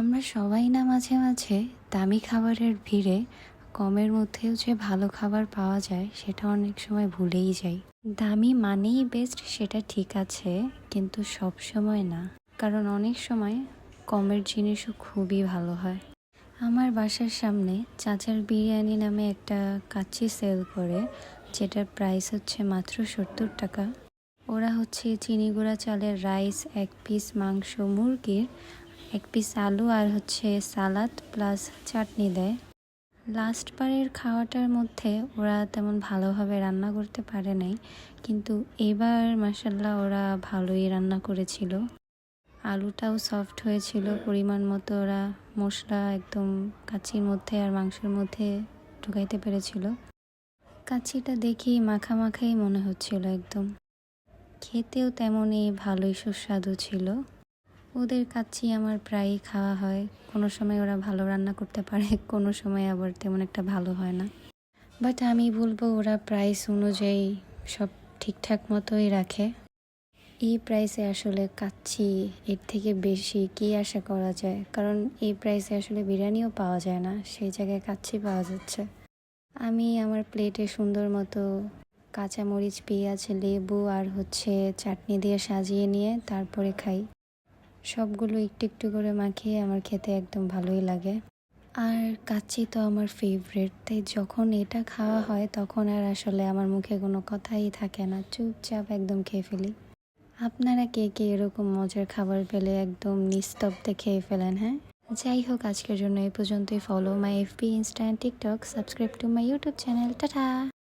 আমরা সবাই না মাঝে মাঝে দামি খাবারের ভিড়ে কমের মধ্যেও যে ভালো খাবার পাওয়া যায়, সেটা অনেক সময় ভুলেই যাই। দামি মানেই বেস্ট সেটা ঠিক আছে, কিন্তু সব সময় না। কারণ অনেক সময় কমের জিনিসও খুবই ভালো হয়। আমার বাসার সামনে চাচার বিরিয়ানি নামে একটা কাচ্চি সেল করে, যেটার প্রাইস হচ্ছে মাত্র সত্তর টাকা। ওরা হচ্ছে চিনি গুঁড়া চালের রাইস এক পিস মাংস, মুরগির এক পিস আলু আর হচ্ছে সালাদ প্লাস চাটনি দেয়। লাস্ট বারের খাওয়াটার মধ্যে ওরা তেমন ভালোভাবে রান্না করতে পারে নাই, কিন্তু এবার মাসাল্লাহ ওরা ভালোই রান্না করেছিল। আলুটাও সফট হয়েছিল, পরিমাণ মতো ওরা মশলা একদম কাচির মধ্যে আর মাংসের মধ্যে ঢুকাইতে পেরেছিল। কাচিটা দেখি মাখা মাখাই মনে হচ্ছিল একদম। খেতেও তেমনই ভালোই সুস্বাদু ছিল। ওদের কাচ্চি আমার প্রায়ই খাওয়া হয়। কোনো সময় ওরা ভালো রান্না করতে পারে, কোনো সময় আবার তেমন একটা ভালো হয় না। বাট আমি বলব ওরা প্রাইস অনুযায়ী সব ঠিকঠাক মতোই রাখে। এই প্রাইসে আসলে কাচ্ছি এর থেকে বেশি কি আশা করা যায়? কারণ এই প্রাইসে আসলে বিরিয়ানিও পাওয়া যায় না, সেই জায়গায় কাচ্ছি পাওয়া যাচ্ছে। আমি আমার প্লেটে সুন্দর মতো কাঁচামরিচ, পেঁয়াজ, লেবু আর হচ্ছে চাটনি দিয়ে সাজিয়ে নিয়ে তারপরে খাই। সবগুলো একটু একটু করে মাখিয়ে আমার খেতে একদম ভালোই লাগে। আর কাচ্চি তো আমার ফেভারেট তাই যখন এটা খাওয়া হয় তখন আর আসলে আমার মুখে কোনো কথাই থাকে না, চুপচাপ একদম খেয়ে ফেলি। আপনারা কে কে এরকম মজার খাবার পেলে একদম নিস্তব্ধে খেয়ে ফেলেন হ্যাঁ? যাই হোক, আজকের জন্য এই পর্যন্তই। Follow my FB Insta TikTok subscribe to my YouTube channel tata!